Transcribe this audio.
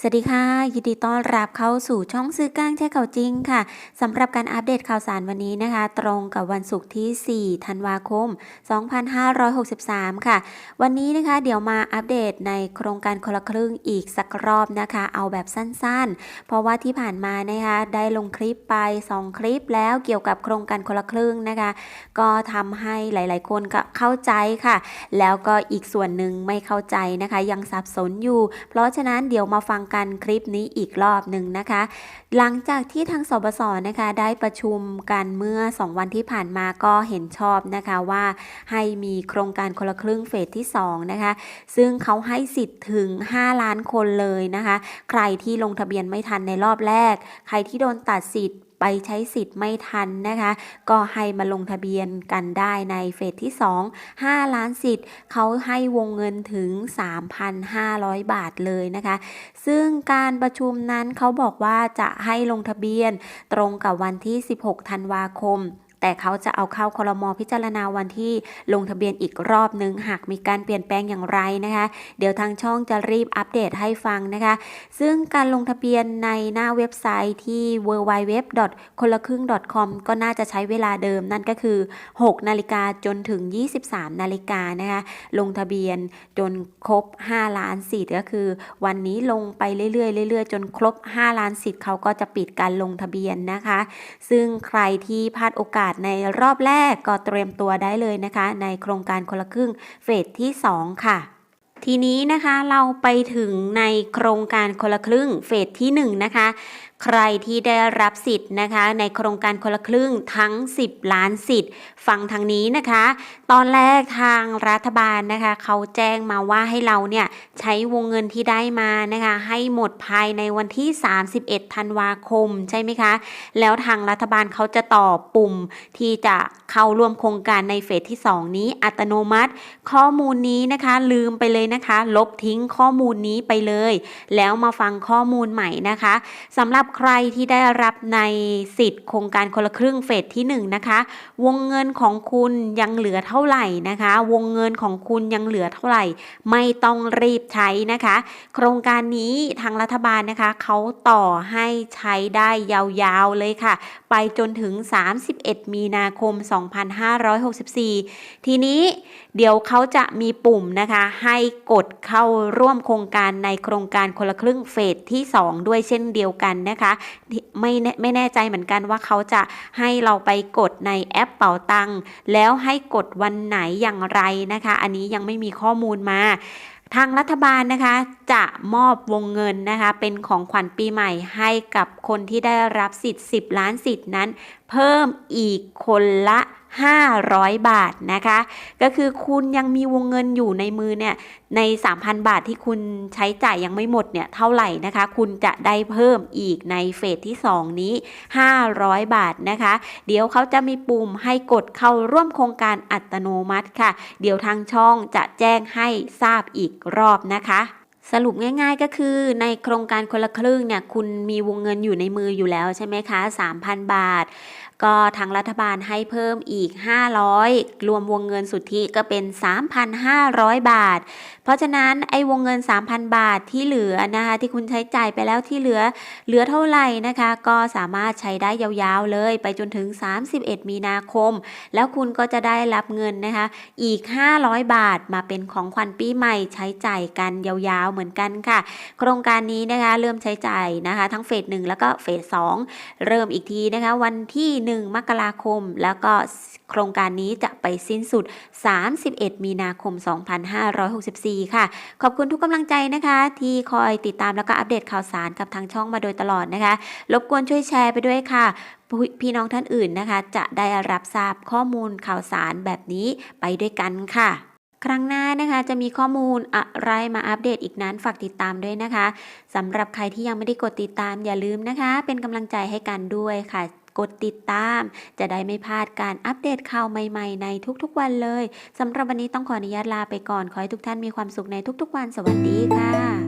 สวัสดีค่ะ ยินดีต้อนรับเข้าสู่ช่องซื้อกลางแช่ข่าวจริงค่ะสำหรับการอัปเดตข่าวสารวันนี้นะคะ ตรงกับวันศุกร์ที่ 4 ธันวาคม 2563 ค่ะ วันนี้นะคะ เดี๋ยวมาอัปเดตในโครงการคนละครึ่งอีกสักรอบนะคะ เอาแบบสั้นๆ เพราะว่าที่ผ่านมานะคะได้ลงคลิปไป 2 คลิปแล้วเกี่ยวกับโครงการคนละครึ่งนะคะ ก็ทำให้หลายๆ คนก็เข้าใจค่ะ แล้วก็อีกส่วนหนึ่งไม่เข้าใจนะคะ ยังสับสนอยู่ เพราะฉะนั้นเดี๋ยวมาฟังกันคลิปนี้อีกรอบหนึ่งนะคะ หลังจากที่ทางสบสนะคะได้ประชุมกันเมื่อ 2 วันที่ผ่านมาก็เห็นชอบนะคะว่าให้มีโครงการคนละครึ่งเฟสที่2นะคะซึ่งเขาให้สิทธิ์ถึง 5 ล้านคนเลยนะคะ ใครที่ลงทะเบียนไม่ทันในรอบแรก ใครที่โดนตัดสิทธิ์ ไปใช้สิทธิ์ไม่ทันนะคะ ก็ให้มาลงทะเบียนกันได้ในเฟสที่ 2 5 ล้านสิทธิ์เขาให้วงเงินถึง 3,500 บาทเลยนะคะ ซึ่งการประชุมนั้นเขาบอกว่าจะให้ลงทะเบียนตรงกับวันที่ 16 ธันวาคม แต่เขาจะเอาเข้าคลมพิจารณาวันที่ลงทะเบียนอีกรอบนึง หากมีการเปลี่ยนแปลงอย่างไรนะคะ เดี๋ยวทางช่องจะรีบอัปเดตให้ฟังนะคะ ซึ่งการลงทะเบียนในหน้าเว็บไซต์ที่ www. คนละครึ่ง .com ก็น่าจะใช้เวลาเดิมนั่นก็คือ 6 นาฬิกาจนถึง 23 นาฬิกานะคะ ลงทะเบียนจนครบ 5 ล้านสิทธิ์ก็คือ วันนี้ลงไปเรื่อยๆเรื่อยๆ จนครบ 5 ล้านสิทธิ์เขาก็จะปิดการลงทะเบียนนะคะ ซึ่งใครที่พลาดโอกาสในรอบแรกก็เตรียมตัวได้เลยนะคะ ในโครงการคนละครึ่งเฟสที่ 2 ค่ะทีนี้นะคะเราไปถึงในโครงการคนละครึ่งเฟสที่1นะคะ ใครที่ได้รับสิทธิ์นะคะ ในโครงการคนละครึ่งทั้ง 10 ล้านสิทธิ์ฟังทางนี้นะคะ ตอนแรกทางรัฐบาลนะคะ เขาแจ้งมาว่าให้เราเนี่ยใช้วงเงินที่ได้มานะคะ ให้หมดภายในวันที่ 31 ธันวาคมใช่ไหมคะ แล้วทางรัฐบาลเขาจะต่อปุ่มที่จะเข้าร่วมโครงการในเฟสที่ 2 นี้อัตโนมัติ ข้อมูลนี้นะคะ ลืมไปเลยนะคะ ลบทิ้งข้อมูลนี้ไปเลย แล้วมาฟังข้อมูลใหม่นะคะสำหรับใครที่ได้รับในสิทธิ์โครงการคนละครึ่งเฟสที่ 1 นะคะ วงเงินของคุณยังเหลือเท่าไหร่นะคะ วงเงินของคุณยังเหลือเท่าไหร่ ไม่ต้องรีบใช้นะคะ โครงการนี้ทางรัฐบาลนะคะเขาต่อให้ใช้ได้ยาวๆเลยค่ะ ไปจนถึง 31 มีนาคม 2564 ทีนี้เดี๋ยวเขาจะมีปุ่มนะคะ ให้กดเข้าร่วมโครงการในโครงการคนละครึ่งเฟสที่ 2 ด้วยเช่นเดียวกันนะคะไม่แน่ไม่แน่ใจเหมือนกันว่าเขาจะให้เราไปกดในแอปเป๋าตังแล้วให้กดวันไหนอย่างไรนะคะ อันนี้ยังไม่มีข้อมูลมาทางรัฐบาลนะคะจะมอบวงเงินนะคะเป็นของขวัญปีใหม่ให้กับคนที่ได้รับสิทธิ์ 10 ล้านสิทธิ์นั้น เพิ่มอีกคนละ500 บาทนะคะ ก็คือคุณยังมีวงเงินอยู่ในมือเนี่ยใน 3,000 บาทที่คุณใช้จ่ายยังไม่หมดเนี่ยเท่าไหร่นะคะ คุณจะได้เพิ่มอีกในเฟสที่ 2 นี้ 500 บาทนะคะ เดี๋ยวเขาจะมีปุ่มให้กดเข้าร่วมโครงการอัตโนมัติค่ะ เดี๋ยวทางช่องจะแจ้งให้ทราบอีกรอบนะคะสรุปง่ายๆก็คือในโครงการคนละครึ่งเนี่ยคุณมีวงเงินอยู่ในมืออยู่แล้วใช่ไหมคะ 3,000 บาท ก็ทางรัฐบาลให้เพิ่มอีก 500 รวมวงเงินสุทธิก็เป็น 3,500 บาท เพราะฉะนั้นไอ้วงเงิน 3,000 บาทที่เหลือนะคะที่คุณใช้จ่ายไปแล้วที่เหลือเหลือเท่าไหร่นะคะ ก็สามารถใช้ได้ยาวๆเลย ไปจนถึง 31 มีนาคม แล้วคุณก็จะได้รับเงินนะคะอีก 500 บาทมาเป็นของขวัญปีใหม่ใช้จ่ายกันยาวๆเหมือนกันค่ะ โครงการนี้นะคะเริ่มใช้จ่ายนะคะ ทั้งเฟส1แล้วก็เฟส2เริ่มอีกทีนะคะวันที่1 มกราคม แล้วก็โครงการนี้จะไปสิ้นสุด 31 มีนาคม 2564 ค่ะ ขอบคุณทุกกำลังใจนะคะ ที่คอยติดตามแล้วก็อัปเดตข่าวสารกับทางช่องมาโดยตลอดนะคะ รบกวนช่วยแชร์ไปด้วยค่ะ พี่น้องท่านอื่นนะคะ จะได้รับทราบข้อมูลข่าวสารแบบนี้ไปด้วยกันค่ะครั้งหน้านะคะจะมีข้อมูลอะไรมาอัปเดตอีกนั้นฝากติดตามด้วยนะคะสำหรับใครที่ยังไม่ได้กดติดตามอย่าลืมนะคะ เป็นกำลังใจให้กันด้วยค่ะกดติดตาม จะได้ไม่พลาดการอัปเดตข่าวใหม่ๆ ในทุกๆวันเลยสำหรับวันนี้ต้องขออนุญาตลาไปก่อน ขอให้ทุกท่านมีความสุขในทุกๆวัน สวัสดีค่ะ